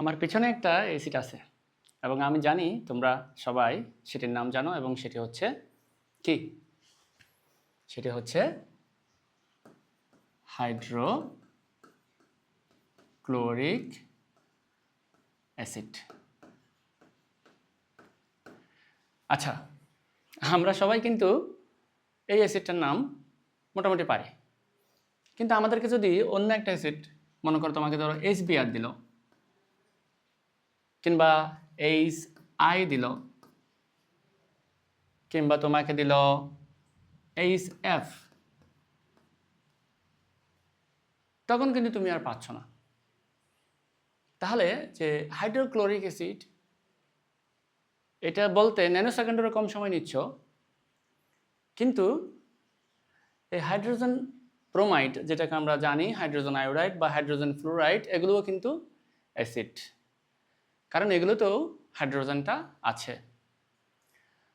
আমার পিছনে একটা এসিড আছে এবং আমি জানি তোমরা সবাই সেটির নাম জানো এবং সেটি হচ্ছে কি? সেটি হচ্ছে হাইড্রো ক্লোরিক অ্যাসিড। আচ্ছা আমরা সবাই কিন্তু এই অ্যাসিডটার নাম মোটামুটি পারি। কিন্তু আমাদেরকে যদি অন্য একটা অ্যাসিড, মনে করো তোমাকে ধরো এইচ বিআর দিল কিংবা এইচ আই দিল, কিংবা তোমাকে দিল এইচ এফ। তখন কিন্তু তুমি আর পাচ্ছ না। তাহলে যে হাইড্রোক্লোরিক অ্যাসিড, এটা বলতে ন্যানো সেকেন্ডেরও কম সময় নিচ্ছ, কিন্তু এই হাইড্রোজেন ব্রোমাইড, যেটাকে আমরা জানি হাইড্রোজেন আয়োডাইড বা হাইড্রোজেন ফ্লোরাইড, এগুলোও কিন্তু অ্যাসিড। কারণ এগুলোতেও হাইড্রোজেনটা আছে।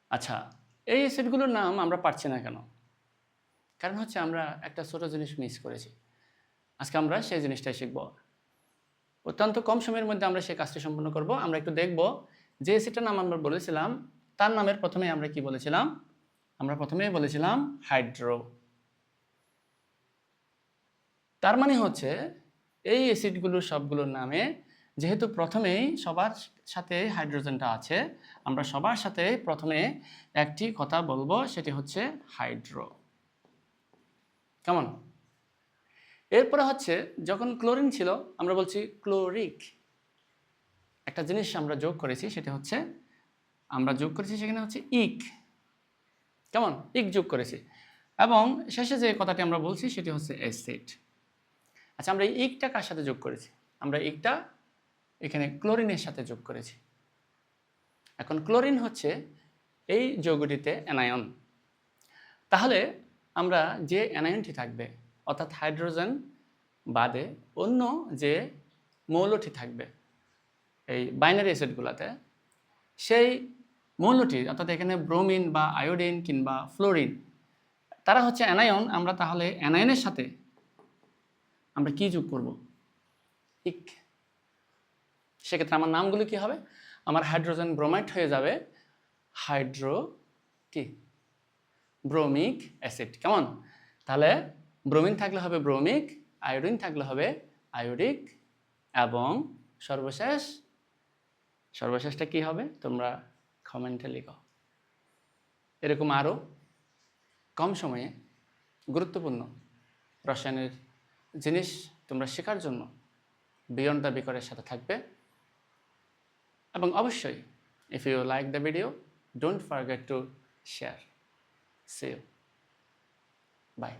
আচ্ছা এই অ্যাসিডগুলোর নাম আমরা পারছি না কেন? কারণ হচ্ছে আমরা একটা ছোটো জিনিস মিস করেছি। আজকে আমরা সেই জিনিসটাই শিখব। অত্যন্ত কম সময়ের মধ্যে আমরা সেই কাজটি সম্পন্ন করব। আমরা একটু দেখব যে অ্যাসিডটার নাম আমরা বলেছিলাম, তার নামের প্রথমে আমরা কি বলেছিলাম? আমরা প্রথমেই বলেছিলাম হাইড্রো। তার মানে হচ্ছে এই অ্যাসিডগুলোর সবগুলোর নামে যেহেতু প্রথমেই সবার সাথে হাইড্রোজেনটা আছে, আমরা সবার সাথে প্রথমে একটি কথা বলব, সেটি হচ্ছে হাইড্রো। কেমন? এরপরে হচ্ছে, যখন ক্লোরিন ছিল, আমরা বলছি ক্লোরিক। একটা জিনিস আমরা যোগ করেছি, সেটা হচ্ছে, আমরা যোগ করেছি সেখানে হচ্ছে ইক। কেমন? ইক যোগ করেছি। এবং শেষে যে কথাটি আমরা বলছি, সেটি হচ্ছে অ্যাসিড। আচ্ছা আমরা ইকটা কার সাথে যোগ করেছি? আমরা ইকটা এখানে ক্লোরিনের সাথে যোগ করেছি। এখন ক্লোরিন হচ্ছে এই যৌগটিতে অ্যানায়ন তাহলে আমরা যে অ্যানায়নটি থাকবে, অর্থাৎ হাইড্রোজেন বাদে অন্য যে মৌলটি থাকবে, এই বাইনারি অ্যাসিডগুলোতে সেই মৌলটি, অর্থাৎ এখানে ব্রোমিন বা আয়োডিন কিংবা ফ্লোরিন তারা হচ্ছে অ্যানায়ন আমরা তাহলে অ্যানায়নের সাথে আমরা কি যোগ করব? ইক। সেক্ষেত্রে আমার নামগুলো কি হবে? আমার হাইড্রোজেন ব্রোমাইড হয়ে যাবে হাইড্রো কি? ব্রোমিক অ্যাসিড কেমন? তাহলে ব্রোমিন থাকলে হবে ব্রোমিক আয়োডিন থাকলে হবে আয়োডিক এবং সর্বশেষ, সর্বশেষটা কি হবে? তোমরা কমেন্টে লিখো। এরকম আরও কম সময়ে গুরুত্বপূর্ণ রসায়নের জিনিস তোমরা শেখার জন্য বিয়ন্ড বিকরের সাথে থাকবে। এবং অবশ্যই if you like the video don't forget to share say bye